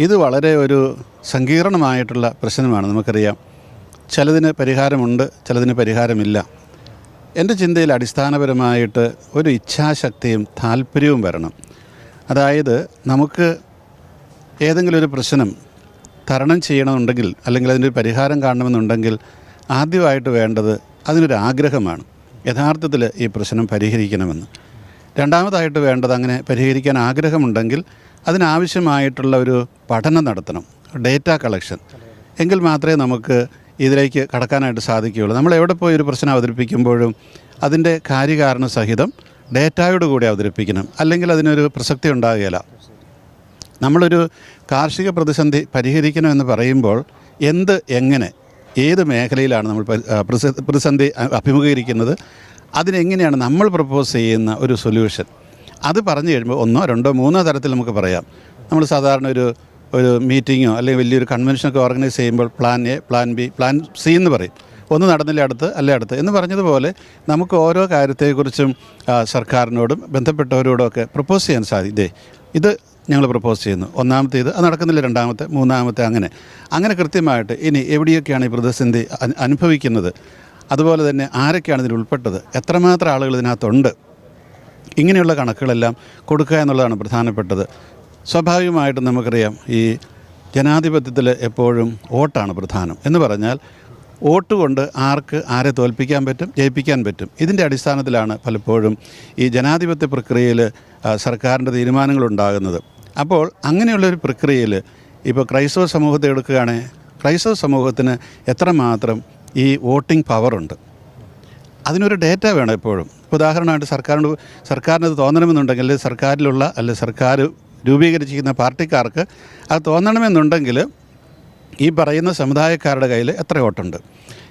ഇത് വളരെ ഒരു സങ്കീർണമായിട്ടുള്ള പ്രശ്നമാണ്. നമുക്കറിയാം. ചിലതിന് പരിഹാരമുണ്ട് ചിലതിന് പരിഹാരമില്ല. എന്റെ ചിന്തയിൽ അടിസ്ഥാനപരമായിട്ട് ഒരു ഇച്ഛാശക്തിയും താല്പര്യവും വരണം. അതായത് നമുക്ക് ഏതെങ്കിലും ഒരു പ്രശ്നം തരണം ചെയ്യണമെന്നുണ്ടെങ്കിൽ അല്ലെങ്കിൽ അതിന്റെ ഒരു പരിഹാരം കാണണമെന്നുണ്ടെങ്കിൽ ആദ്യമായിട്ട് വേണ്ടത് അതിനൊരു ആഗ്രഹമാണ്. യഥാർത്ഥത്തിൽ ഈ പ്രശ്നം പരിഹരിക്കണമെന്ന്. രണ്ടാമതായിട്ട് വേണ്ടത് അങ്ങനെ പരിഹരിക്കാൻ ആഗ്രഹമുണ്ടെങ്കിൽ അതിനാവശ്യമായിട്ടുള്ള ഒരു പഠനം നടത്തണം ഡേറ്റ കളക്ഷൻ. എങ്കിൽ മാത്രമേ നമുക്ക് ഇതിലേക്ക് കടക്കാനായിട്ട് സാധിക്കുകയുള്ളൂ. നമ്മൾ എവിടെ പോയി ഒരു പ്രശ്നം അവതരിപ്പിക്കുമ്പോഴും അതിന്റെ കാര്യകാരണ സഹിതം ഡേറ്റയോട് കൂടി അവതരിപ്പിക്കണം. അല്ലെങ്കിൽ അതിനൊരു പ്രസക്തി ഉണ്ടാകുകയില്ല. നമ്മളൊരു കാർഷിക പ്രതിസന്ധി പരിഹരിക്കണമെന്ന് പറയുമ്പോൾ എന്ത് എങ്ങനെ ഏത് മേഖലയിലാണ് നമ്മൾ പ്രതിസന്ധി അഭിമുഖീകരിക്കുന്നത് അതിനെങ്ങനെയാണ് നമ്മൾ പ്രപ്പോസ് ചെയ്യുന്ന ഒരു സൊല്യൂഷൻ? അത് പറഞ്ഞു കഴിയുമ്പോൾ ഒന്നോ രണ്ടോ മൂന്നോ തരത്തിൽ നമുക്ക് പറയാം. നമ്മൾ സാധാരണ ഒരു ഒരു മീറ്റിങ്ങോ അല്ലെങ്കിൽ വലിയൊരു കൺവെൻഷനൊക്കെ ഓർഗനൈസ് ചെയ്യുമ്പോൾ plan A plan B plan C എന്ന് പറയും. ഒന്ന് നടന്നില്ല അടുത്ത്? അല്ല അടുത്ത്? എന്ന് പറഞ്ഞതുപോലെ നമുക്ക് ഓരോ കാര്യത്തെക്കുറിച്ചും സർക്കാരിനോടും ബന്ധപ്പെട്ടവരോടും ഒക്കെ പ്രപ്പോസ് ചെയ്യാൻ സാധിക്കും ഇതേ ഇത് ഞങ്ങൾ പ്രപ്പോസ് ചെയ്യുന്നു. ഒന്നാമത്തെ ഇത് അത് നടക്കുന്നില്ല. രണ്ടാമത്തെ മൂന്നാമത്തെ അങ്ങനെ. അങ്ങനെ കൃത്യമായിട്ട് ഇനി എവിടെയൊക്കെയാണ് ഈ പ്രതിസന്ധി അനുഭവിക്കുന്നത്? അതുപോലെ തന്നെ ആരൊക്കെയാണ് ഇതിൽ ഉൾപ്പെട്ടത്? എത്രമാത്രം ആളുകൾ ഇതിനകത്തുണ്ട്? ഇങ്ങനെയുള്ള കണക്കുകളെല്ലാം കൊടുക്കുക എന്നുള്ളതാണ് പ്രധാനപ്പെട്ടത്. സ്വാഭാവികമായിട്ടും നമുക്കറിയാം ഈ ജനാധിപത്യത്തിൽ എപ്പോഴും വോട്ടാണ് പ്രധാനം. എന്ന് പറഞ്ഞാൽ വോട്ട് കൊണ്ട് ആർക്ക് ആരെ തോൽപ്പിക്കാൻ പറ്റും ജയിപ്പിക്കാൻ പറ്റും. ഇതിന്റെ അടിസ്ഥാനത്തിലാണ് പലപ്പോഴും ഈ ജനാധിപത്യ പ്രക്രിയയിൽ സർക്കാരിന്റെ തീരുമാനങ്ങൾ ഉണ്ടാകുന്നത്. അപ്പോൾ അങ്ങനെയുള്ളൊരു പ്രക്രിയയിൽ ഇപ്പോൾ ക്രൈസ്തവ സമൂഹത്തെ എടുക്കുകയാണെങ്കിൽ ക്രൈസ്തവ സമൂഹത്തിന് എത്രമാത്രം ഈ വോട്ടിംഗ് പവറുണ്ട്? അതിനൊരു ഡേറ്റ വേണം എപ്പോഴും. ഉദാഹരണമായിട്ട് സർക്കാരിന് സർക്കാരിനത് തോന്നണമെന്നുണ്ടെങ്കിൽ സർക്കാരിലുള്ള അല്ലെ സർക്കാർ രൂപീകരിച്ചിരിക്കുന്ന പാർട്ടിക്കാർക്ക് അത് തോന്നണമെന്നുണ്ടെങ്കിൽ ഈ പറയുന്ന സമുദായക്കാരുടെ കയ്യിൽ എത്ര വോട്ടുണ്ട്?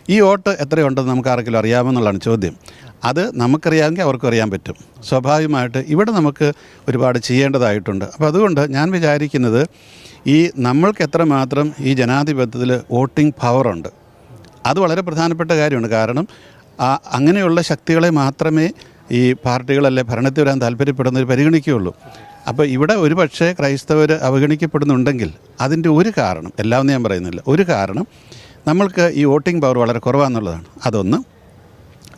ഈ വോട്ട് എത്രയുണ്ടെന്ന് നമുക്ക് ആർക്കെങ്കിലും അറിയാമെന്നുള്ളതാണ് ചോദ്യം. അത് നമുക്കറിയാമെങ്കിൽ അവർക്കും അറിയാൻ പറ്റും. സ്വാഭാവികമായിട്ട് ഇവിടെ നമുക്ക് ഒരുപാട് ചെയ്യേണ്ടതായിട്ടുണ്ട്. അപ്പോൾ അതുകൊണ്ട് ഞാൻ വിചാരിക്കുന്നത് ഈ നമ്മൾക്ക് എത്രമാത്രം ഈ ജനാധിപത്യത്തിൽ വോട്ടിംഗ് പവറുണ്ട് അത് വളരെ പ്രധാനപ്പെട്ട കാര്യമാണ്. കാരണം അങ്ങനെയുള്ള ശക്തികളെ മാത്രമേ ഈ പാർട്ടികളല്ലേ ഭരണത്തിൽ വരാൻ താല്പര്യപ്പെടുന്നവർ പരിഗണിക്കുകയുള്ളൂ. അപ്പോൾ ഇവിടെ ഒരു പക്ഷേ ക്രൈസ്തവർ അവഗണിക്കപ്പെടുന്നുണ്ടെങ്കിൽ അതിന്റെ ഒരു കാരണം എല്ലാം ഞാൻ പറയുന്നില്ല ഒരു കാരണം നമ്മൾക്ക് ഈ വോട്ടിംഗ് പവർ വളരെ കുറവാണെന്നുള്ളതാണ് അതൊന്ന്.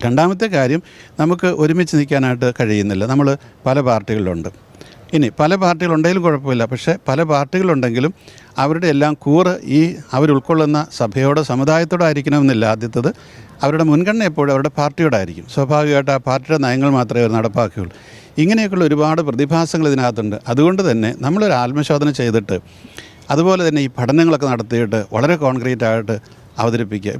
രണ്ടാമത്തെ കാര്യം നമുക്ക് ഒരുമിച്ച് നിൽക്കാനായിട്ട് കഴിയുന്നില്ല. നമ്മൾ പല പാർട്ടികളിലുണ്ട്. ഇനി പല പാർട്ടികളുണ്ടെങ്കിലും കുഴപ്പമില്ല. പക്ഷേ പല പാർട്ടികളുണ്ടെങ്കിലും അവരുടെ എല്ലാം കൂറ് ഈ അവരുൾക്കൊള്ളുന്ന സഭയോടോ സമുദായത്തോടോ ആയിരിക്കണമെന്നില്ല ആദ്യത്തത്. അവരുടെ മുൻഗണന എപ്പോഴും അവരുടെ പാർട്ടിയോടായിരിക്കും. സ്വാഭാവികമായിട്ട് ആ പാർട്ടിയുടെ നയങ്ങൾ മാത്രമേ അവർ നടപ്പാക്കുകയുള്ളൂ. ഇങ്ങനെയൊക്കെയുള്ള ഒരുപാട് പ്രതിഭാസങ്ങൾ ഇതിനകത്തുണ്ട്. അതുകൊണ്ട് തന്നെ നമ്മളൊരു ആത്മശോധന ചെയ്തിട്ട് അതുപോലെ തന്നെ ഈ പഠനങ്ങളൊക്കെ നടത്തിയിട്ട് വളരെ കോൺക്രീറ്റ് ആയിട്ട് അവതരിപ്പിക്കുക.